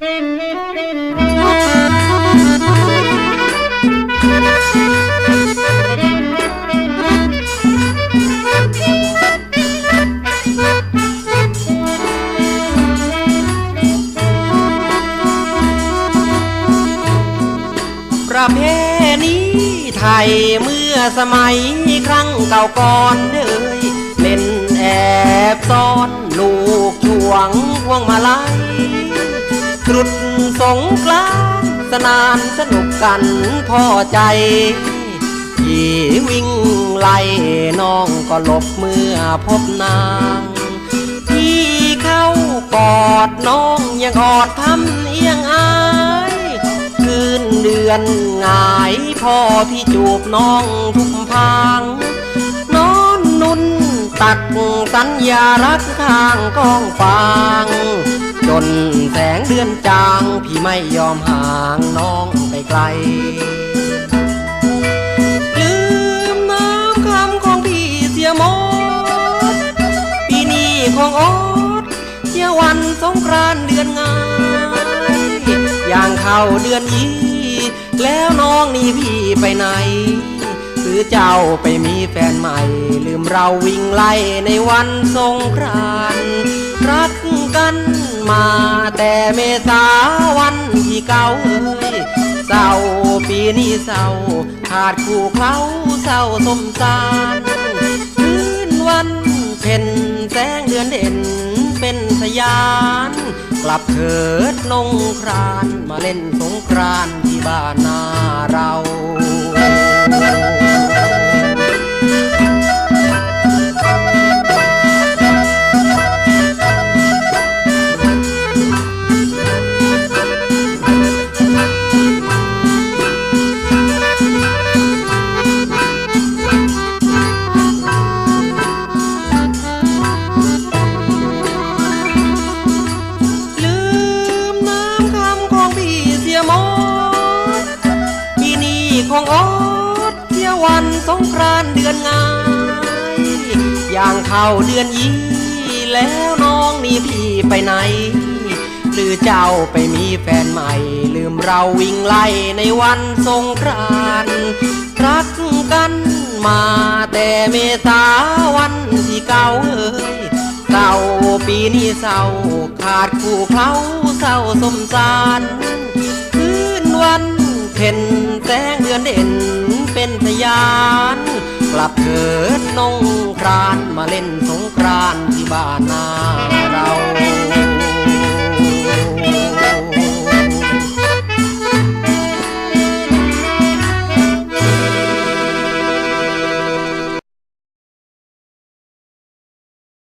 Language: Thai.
ประเพณีไทยเมื่อสมัยครั้งเก่าก่อนเด้ยเล่นแอบซ่อนลูกช่วงพวงมาลัย ตรุษสงกรานสนานสนุกกันพอใจพี่วิ่งไล่น้องก็หลบเมื่อพบนาง พี่เข้ากอดน้องยังกอดทำเอียงอายคืนเดือนงายพ่อพี่จูบน้องทุกพางนอนนุ่นตักสัญญารักทางกองฟาง จน แสงเดือนจาง พี่ไม่ยอมห่างน้องไปไกล ลืมน้ำคำของพี่เสียหมดปีนี้ของอดเที่ยววันสงกรานเดือนงายอย่างเข้าเดือนยี่แล้วน้องนี่พี่ไปไหนหรือเจ้าไปมีแฟนใหม่ ลืมเราวิ่งไล่ในวันสงกรานต์รัก มาแต่เมษาวันที่เก่าเอ้ยเศร้าปีนี้เศร้าขาดคู่เขาเศร้าสมสารคืนวันเพ็ญแสงเดือนเด่นเป็นสยาน กลับเถิดนงครานมาเล่นสงกรานต์ที่บ้านนาเรา ของอดเที่ยววันสงกรานเดือนงายอย่างเข้าเดือนยี่แล้วน้องนี่พี่ไปไหน หรือเจ้าไปมีแฟนใหม่ ลืมเราวิ่งไล่ในวันสงกรานรักกันมาแต่เมษาวันที่เก่าเอ้ยเศร้าปีนี้เศร้าขาดคู่เขาเศร้าสมสาร ยาน กลับเถิดนงครานมาเล่นสงกรานที่บ้านนาเรา